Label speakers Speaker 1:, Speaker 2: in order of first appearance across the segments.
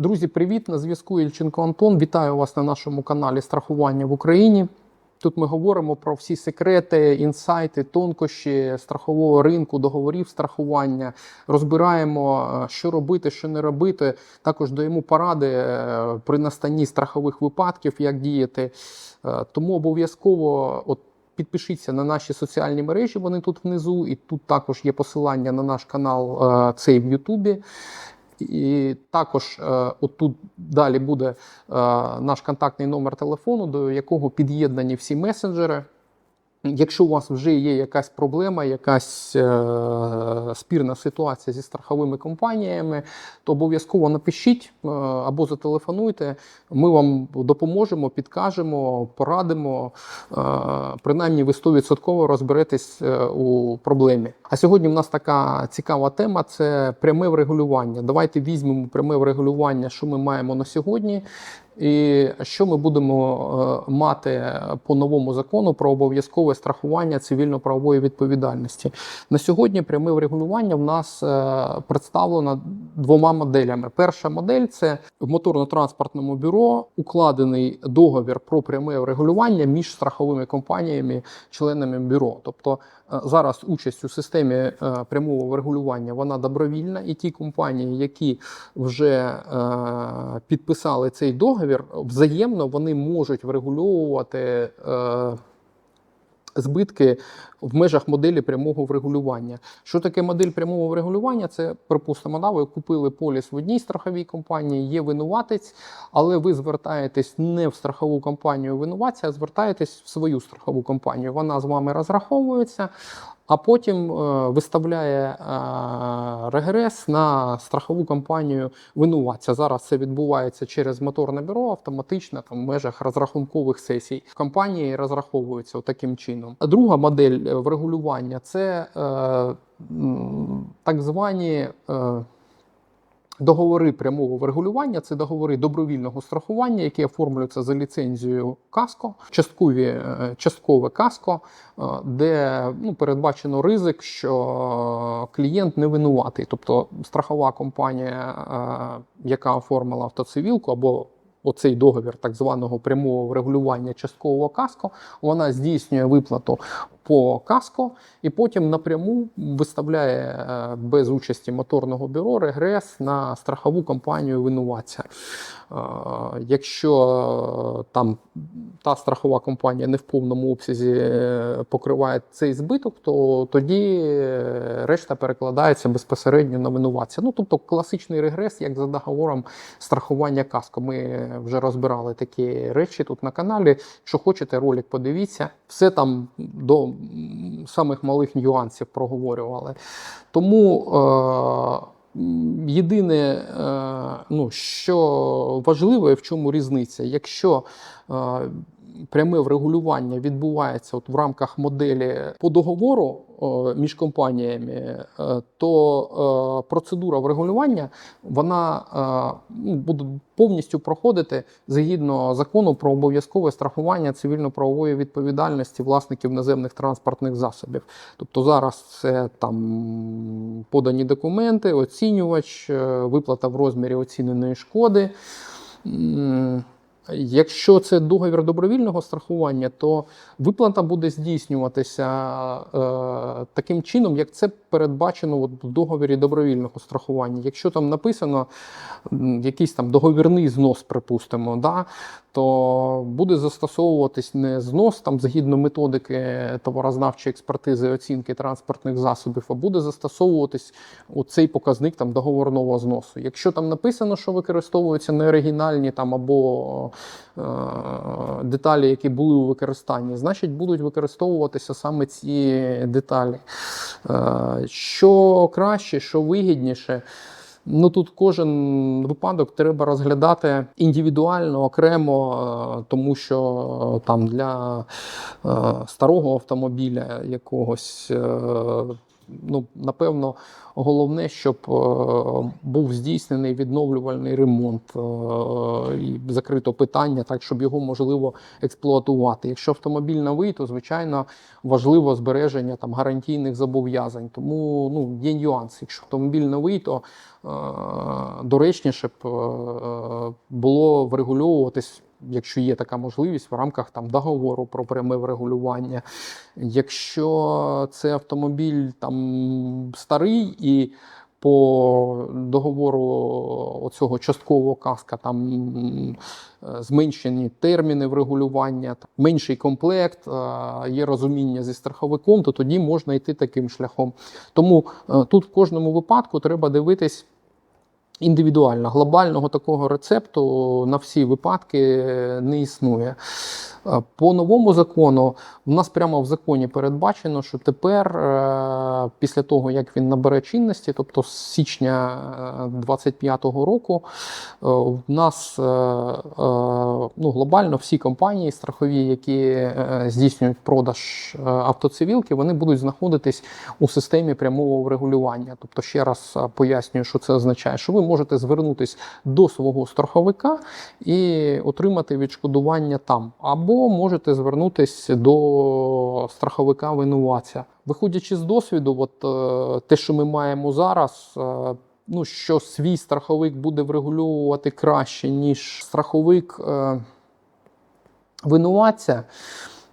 Speaker 1: Друзі, привіт! На зв'язку Ільченко Антон. Вітаю вас на нашому каналі Страхування в Україні. Тут ми говоримо про всі секрети, інсайти, тонкощі страхового ринку, договорів страхування. Розбираємо, е, що робити, що не робити. Також даємо поради е, при настанні страхових випадків, як діяти. Е, Тому обов'язково от Підпишіться на наші соціальні мережі, вони тут внизу, і тут також є посилання на наш канал цей в Ютубі. І також е, отут далі буде е, наш контактний номер телефону, до якого під'єднані всі месенджери. Якщо у вас вже є якась проблема, якась е, спірна ситуація зі страховими компаніями, то обов'язково напишіть е, або зателефонуйте. Ми вам допоможемо, підкажемо, порадимо. Е, принаймні, ви 100% розберетесь е, у проблемі. А сьогодні в нас така цікава тема це пряме врегулювання. Давайте візьмемо пряме врегулювання, що ми маємо на сьогодні. І що ми будемо е, мати по новому закону про обов'язкове страхування цивільно-правової відповідальності? На сьогодні пряме врегулювання в нас е, представлено двома моделями. Перша модель це в моторно-транспортному бюро укладений договір про пряме врегулювання між страховими компаніями, членами бюро. Тобто е, зараз участь у системі прямого врегулювання вона добровільна, і ті компанії, які вже підписали цей договір, взаємно вони можуть врегульовувати. Е, Збитки в межах моделі прямого врегулювання. Що таке модель прямого врегулювання? Це, припустимо, да, ви купили поліс в одній страховій компанії, є винуватець, але ви звертаєтесь не в страхову компанію винуватця, а звертаєтесь в свою страхову компанію. Вона з вами розраховується, а потім е, виставляє е, регрес на страхову компанію винуватця. Зараз це відбувається через моторне бюро автоматично там, в межах розрахункових сесій. Компанії розраховуються таким чином. Друга модель е, врегулювання це так звані. Договори прямого врегулювання це договори добровільного страхування, які оформлюються за ліцензією КАСКО, часткові, е, часткове КАСКО, е, де ну, передбачено ризик, що клієнт не винуватий. Тобто страхова компанія, е, яка оформила автоцивілку або Оцей договір так званого прямого врегулювання часткового каско, вона здійснює виплату по каско і потім напряму виставляє е, без участі моторного бюро регрес на страхову компанію винуватця. Е, Якщо е, там та страхова компанія не в повному обсязі покриває цей збиток, то тоді решта перекладається безпосередньо на винуватця. Ну тобто класичний регрес, як за договором страхування каско. Ми вже розбирали такі речі тут на каналі. Якщо хочете, ролик подивіться, все там до самих малих нюансів проговорювали. Тому. Е- Єдине, е, ну, що важливо, і в чому різниця, якщо е, пряме врегулювання відбувається от в рамках моделі по договору між компаніями, е, то е, процедура врегулювання вона е, ну, буде повністю проходити згідно закону про обов'язкове страхування цивільно-правової відповідальності власників наземних транспортних засобів. Тобто зараз це там подані документи, оцінювач, виплата в розмірі оціненої шкоди. Якщо це договір добровільного страхування, то виплата буде здійснюватися е, таким чином, як це передбачено от в договірі добровільного страхування. Якщо там написано якийсь там договірний знос, припустимо, да, то буде застосовуватись не знос там згідно методики товарознавчої експертизи оцінки транспортних засобів, а буде застосовуватись оцей показник там договорного зносу. Якщо там написано, що використовуються неоригінальні там або е, деталі, які були у використанні, значить будуть використовуватися саме ці деталі. Е, що краще, що вигідніше. Ну тут кожен випадок треба розглядати індивідуально, окремо, е, тому що е, там для е, старого автомобіля якогось. Ну, напевно, головне, щоб е, був здійснений відновлювальний ремонт е, і закрито питання, так щоб його можливо експлуатувати. Якщо автомобіль новий, то звичайно важливо збереження там гарантійних зобов'язань. Тому ну, є нюанс. Якщо автомобіль новий, то е, доречніше б було врегульовуватись. Якщо є така можливість в рамках там договору про пряме врегулювання, якщо це автомобіль там старий і по договору оцього часткового каска там е, зменшені терміни врегулювання, менший комплект, е, є розуміння зі страховиком, то тоді можна йти таким шляхом. Тому е, тут в кожному випадку треба дивитись. Індивідуально глобального такого рецепту на всі випадки не існує. Е, По новому закону в нас прямо в законі передбачено, що тепер, е, після того як він набере чинності, тобто з січня 2025 року, е, в нас ну, глобально всі компанії страхові, які здійснюють продаж автоцивілки, вони будуть знаходитись у системі прямого врегулювання. Тобто, ще раз пояснюю, що це означає, що ви можете звернутися до свого страховика і отримати відшкодування там, або можете звернутися до страховика винуватця. Виходячи з досвіду, от е, те, що ми маємо зараз. е, Ну, що свій страховик буде врегульовувати краще, ніж страховик е, винуватця.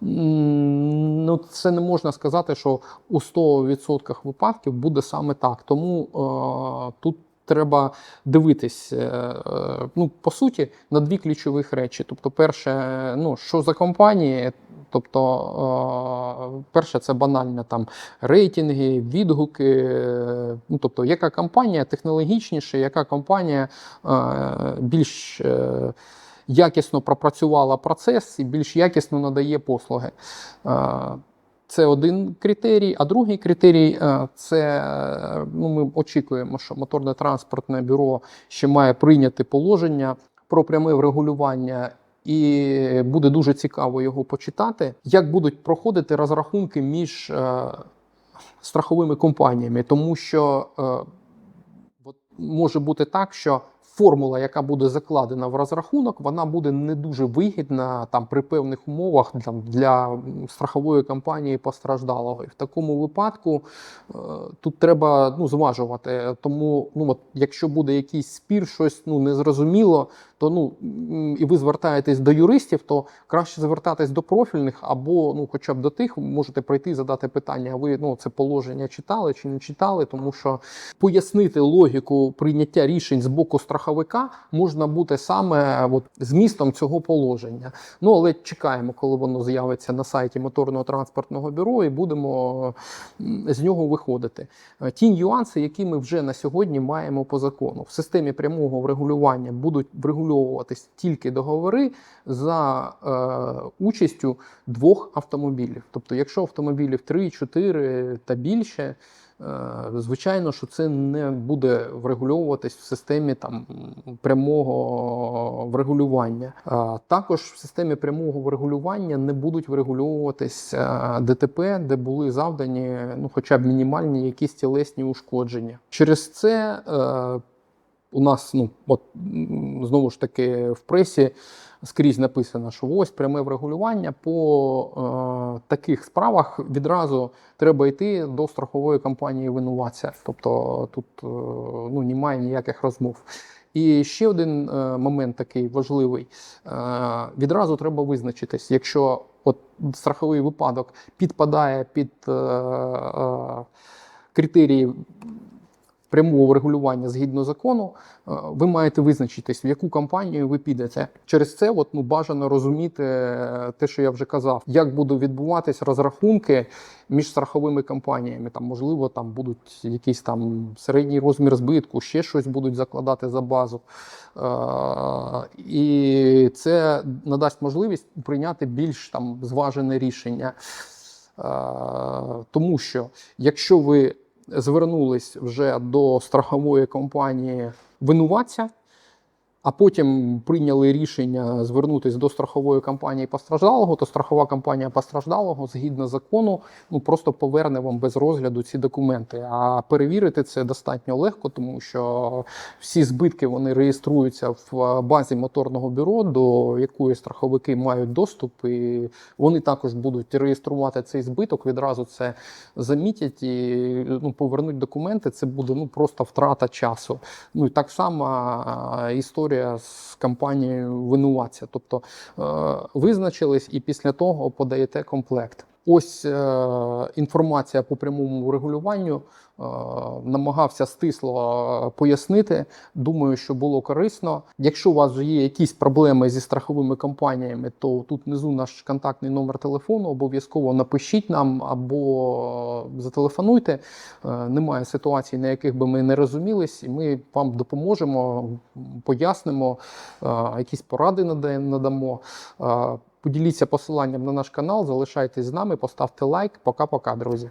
Speaker 1: Ну, це не можна сказати, що у 100% випадків буде саме так. Тому е, тут треба дивитись, е, е, ну, по суті, на дві ключових речі. Тобто, перше, ну, що за компанії, тобто, е, перше, це банально там рейтинги, відгуки. Ну, тобто, яка компанія технологічніша, яка компанія більш. якісно пропрацювала процес і більш якісно надає послуги. Це один критерій. А другий критерій е, це е, ну, ми очікуємо, що моторне транспортне бюро ще має прийняти положення про пряме врегулювання. І буде дуже цікаво його почитати, як будуть проходити розрахунки між е, страховими компаніями, тому що е, може бути так, що формула, яка буде закладена в розрахунок, вона буде не дуже вигідна там при певних умовах там, для страхової компанії постраждалого. І в такому випадку е, тут треба ну, зважувати. Тому, ну от, якщо буде якийсь спір, щось ну незрозуміло, то ну і ви звертаєтесь до юристів, то краще звертатись до профільних або ну, хоча б до тих, можете прийти і задати питання. А ви ну це положення читали чи не читали? Тому що пояснити логіку прийняття рішень з боку страховика можна бути саме от, змістом цього положення. Ну але чекаємо, коли воно з'явиться на сайті моторного транспортного бюро, і будемо з нього виходити. Е, Ті нюанси, які ми вже на сьогодні маємо по закону, в системі прямого врегулювання будуть врегульовуватись тільки договори за е, участю двох автомобілів. Тобто, якщо автомобілів 3, 4 та більше. Е, Звичайно, що це не буде врегульовуватись в системі там прямого врегулювання. Е, Також в системі прямого врегулювання не будуть врегульовуватись е, ДТП, де були завдані ну, хоча б мінімальні якісь тілесні ушкодження. Через це у нас, ну от знову ж таки, в пресі скрізь написано, що ось пряме врегулювання по е, таких справах відразу треба йти до страхової компанії винуватця. Тобто тут е, ну, немає ніяких розмов. І ще один е, момент такий важливий: е, відразу треба визначитись, якщо от страховий випадок підпадає під е, е, критерії прямого врегулювання згідно закону, е, ви маєте визначитись, в яку компанію ви підете. Через це от, ну, бажано розуміти е, те, що я вже казав, як будуть відбуватись розрахунки між страховими компаніями. Там, можливо, там будуть якийсь там середній розмір збитку, ще щось будуть закладати за базу. Е, І це надасть можливість прийняти більш там зважене рішення. Тому що якщо ви звернулись вже до страхової компанії винуватця, а потім прийняли рішення звернутися до страхової компанії постраждалого, то страхова компанія постраждалого згідно закону ну просто поверне вам без розгляду ці документи. А перевірити це достатньо легко, тому що всі збитки вони реєструються в базі моторного бюро, до якої страховики мають доступ, і вони також будуть реєструвати цей збиток. Відразу це замітять і ну, повернуть документи. Це буде ну просто втрата часу. Ну і так само а, історія з компанією винуватця. Тобто е, визначились і після того подаєте комплект. Ось е, інформація по прямому регулюванню. Е, намагався стисло пояснити. Думаю, що було корисно. Якщо у вас є якісь проблеми зі страховими компаніями, то тут внизу наш контактний номер телефону. Обов'язково напишіть нам або зателефонуйте. Е, Немає ситуацій, на яких би ми не розумілись, і ми вам допоможемо, пояснимо, е, якісь поради нада- надамо. Е, Поділіться посиланням на наш канал, залишайтесь з нами, поставте лайк. Пока-пока, друзі.